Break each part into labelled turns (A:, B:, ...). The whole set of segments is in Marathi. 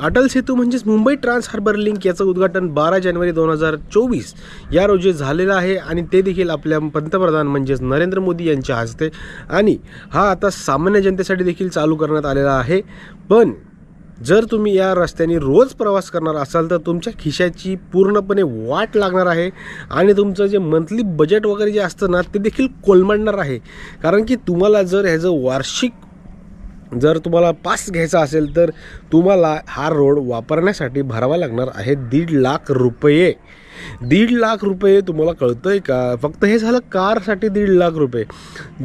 A: अटल सेतू म्हणजेच मुंबई ट्रान्स हार्बर लिंक याचं उद्घाटन बारा जानेवारी दोन हजार चोवीस या रोजी झालेलं आहे आणि ते देखील आपल्या पंतप्रधान म्हणजेच नरेंद्र मोदी यांच्या हस्ते. आणि हा आता सामान्य जनतेसाठी देखील चालू करण्यात आलेला आहे. पण जर तुम्ही या रस्त्याने रोज प्रवास करणार असाल तर तुमच्या खिशाची पूर्णपणे वाट लागणार आहे. आणि तुमचं जे मंथली बजेट वगैरे जे असतं ना ते देखील कोलमडणार आहे. कारण की तुम्हाला जर ह्याचं वार्षिक जर तुम्हाला पास घ्यायचा असेल तर तुम्हाला हा रोड वापरण्यासाठी भरावा लागणार आहे दीड लाख रुपये. दीड लाख रुपये तुम्हाला कळतं आहे का? फक्त हे झालं कारसाठी दीड लाख रुपये.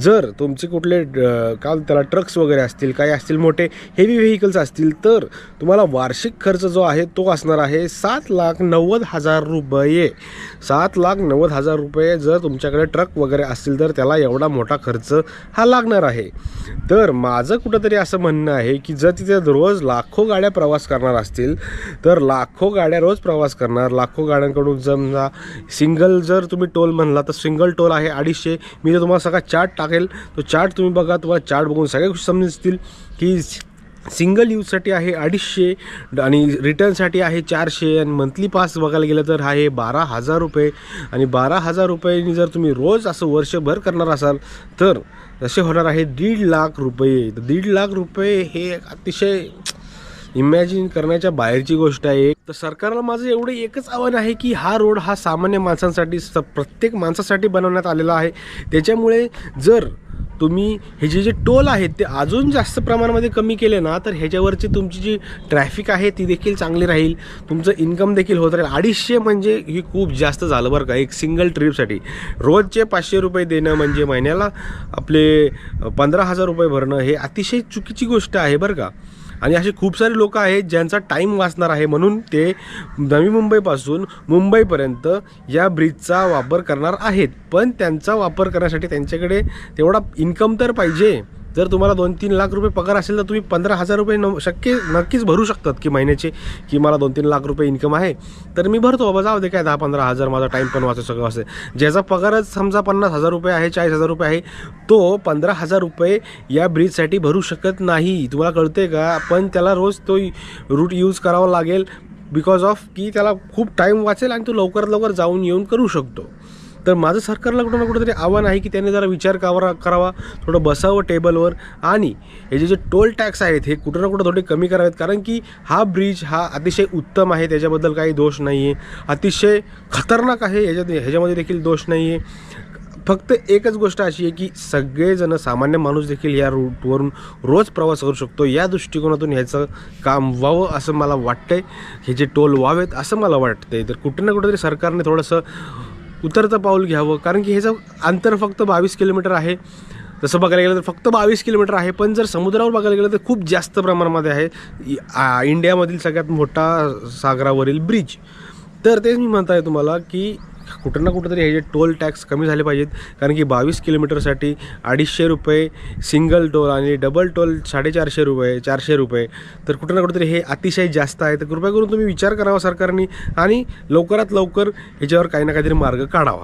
A: जर तुमचे कुठले काल काय त्याला ट्रक्स वगैरे असतील काही असतील मोठे हेवी व्हेकल्स असतील तर तुम्हाला वार्षिक खर्च जो आहे तो असणार आहे सात लाख नव्वद हजार रुपये. सात लाख नव्वद हजार रुपये जर तुमच्याकडे ट्रक वगैरे असतील तर त्याला एवढा मोठा खर्च हा लागणार आहे. तर माझं कुठंतरी असं म्हणणं आहे की जर तिथे रोज लाखो गाड्या प्रवास करणार असतील तर लाखो गाड्या रोज प्रवास करणार लाखो गाड्यांकडून समजा सिंगल जर तुम्ही टोल म्हणला तर सिंगल टोल आहे अडीचशे. मी जर तुम्हाला सगळा चार्ट टाकेल. तो चार्ट तुम्ही बघा तुम्हाला चार्ट बघून सगळ्या गोष्टी समजतील की सिंगल यूजसाठी आहे अडीचशे आणि रिटर्नसाठी आहे चारशे. आणि मंथली पास बघायला गेलं तर आहे बारा हजार रुपये. आणि बारा हजार रुपयांनी जर तुम्ही रोज असं वर्षभर करणार असाल तर तसे होणार आहे दीड लाख रुपये. तर दीड लाख रुपये हे अतिशय इमॅजिन करण्याच्या बाहेरची गोष्ट आहे. तर सरकारला माझं एवढं एकच आव्हान आहे की हा रोड हा सामान्य माणसांसाठी स प्रत्येक माणसासाठी बनवण्यात आलेला आहे. त्याच्यामुळे जर तुम्ही हे जे जे टोल आहेत ते अजून जास्त प्रमाणामध्ये कमी केले ना तर ह्याच्यावरची तुमची जी ट्रॅफिक आहे ती देखील चांगली राहील. तुमचं इन्कम देखील होत राहील. अडीचशे म्हणजे ही खूप जास्त झालं बरं का एक सिंगल ट्रिपसाठी. रोजचे पाचशे रुपये देणं म्हणजे महिन्याला आपले पंधरा हजार रुपये भरणं हे अतिशय चुकीची गोष्ट आहे बरं का. आणि असे खूप सारे लोक आहेत ज्यांचा टाईम वाचणार आहे म्हणून ते नवी मुंबईपासून मुंबईपर्यंत या ब्रिजचा वापर करणार आहेत. पण त्यांचा वापर करण्यासाठी त्यांच्याकडे तेवढा इन्कम तर पाहिजे. जर तुम्हाला दोन तीन लाख रुपये पगार असेल तर तुम्ही पंधरा हजार रुपये न शक्य नक्कीच भरू शकतात की महिन्याचे की मला दोन तीन लाख रुपये इन्कम आहे तर मी भरतो बाबा जाऊ दे काय दहा पंधरा हजार माझा टाईम पण वाचू सगळं असेल ज्याचा पगारच समजा पन्नास हजार रुपये आहे चाळीस हजार रुपये आहे तो पंधरा हजार रुपये या ब्रिजसाठी भरू शकत नाही. तुम्हाला कळते का? पण त्याला रोज तो रूट यूज करावा लागेल बिकॉज ऑफ की त्याला खूप टाईम वाचेल आणि तो लवकरात लवकर जाऊन येऊन करू शकतो. तर माझं सरकारला कुठं ना कुठंतरी आव्हान आहे की त्याने जरा विचार करावा करावा थोडं बसावं टेबलवर. आणि हे जे जे टोल टॅक्स आहेत हे कुठं ना कुठं थोडे कमी करावेत. कारण की हा ब्रिज हा अतिशय उत्तम आहे त्याच्याबद्दल काही दोष नाही आहे अतिशय खतरनाक आहे ह्याच्यात ह्याच्यामध्ये देखील दोष नाही आहे फक्त एकच गोष्ट अशी आहे की सगळेजण सामान्य माणूस देखील या रूटवरून रोज प्रवास करू शकतो. या दृष्टिकोनातून ह्याचं काम व्हावं असं मला वाटतंय. हे जे टोल व्हावेत असं मला वाटतंय. तर कुठं ना कुठंतरी सरकारने थोडंसं उतरतं पाऊल घ्यावं. कारण की ह्याचं अंतर फक्त बावीस किलोमीटर आहे तसं बघायला गेलं तर फक्त बावीस किलोमीटर आहे पण जर समुद्रावर बघायला गेलं तर खूप जास्त प्रमाणामध्ये आहे. इंडियामधील सगळ्यात मोठा सागरावरील ब्रिज. तर तेच मी म्हणत आहे तुम्हाला की कुठं ना कुठंतरी हे जे टोल टॅक्स कमी झाले पाहिजेत कारण की बावीस किलोमीटरसाठी अडीचशे रुपये सिंगल टोल आणि डबल टोल साडेचारशे रुपये चारशे रुपये. तर कुठं ना कुठंतरी हे अतिशय जास्त आहे. तर कृपया करून तुम्ही विचार करावा सरकारने आणि लवकरात लवकर ह्याच्यावर काही ना काहीतरी मार्ग काढावा.